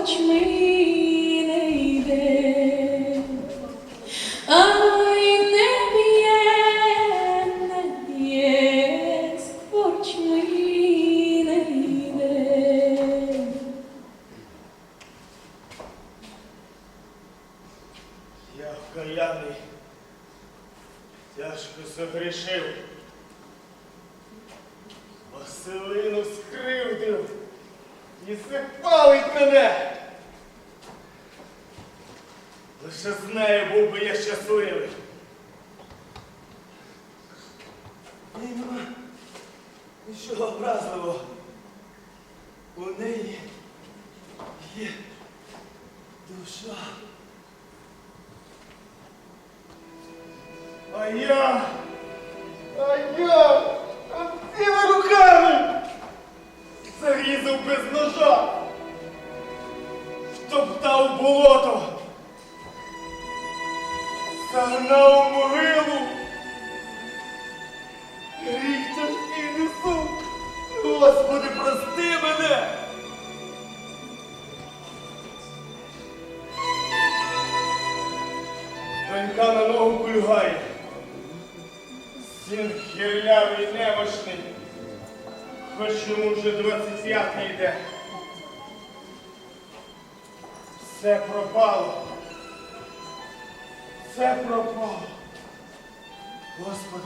корчми не йде, ай не п'є, не п'є, з не йде. Я вкаяний, тяжко согрішив. Василину скривдив і це палить мене. Лише з нею був би я щасливий. І нема нічого образливого. У неї є душа. А я, а я цими руками зарізав без ножа, втоптав болото, загнав могилу. Гріх тяжкий несу. Господи, прости мене. Донька на ногу кульгає. Син хирлявий немощний, хоч йому вже двадцятятий йде. Все пропало. Все пропало. Господи,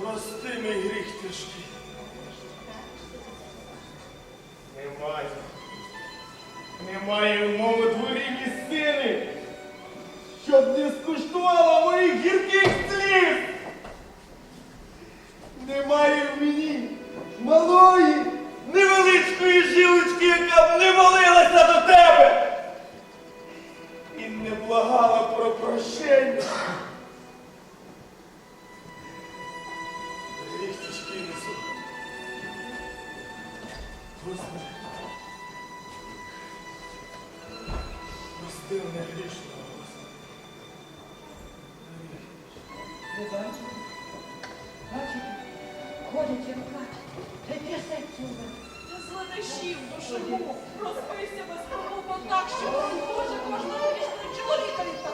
прости мій гріх тяжкий. Немає. Немає в моєму дворі місцини щоб не скуштувала моїх гірких Господи, прости мене грішного, Господи. Ви бачите? Бачите? Ходять як плачуть. Та й трясеться у вас. Та зладашів душу. розпився без промову так, що Боже кожного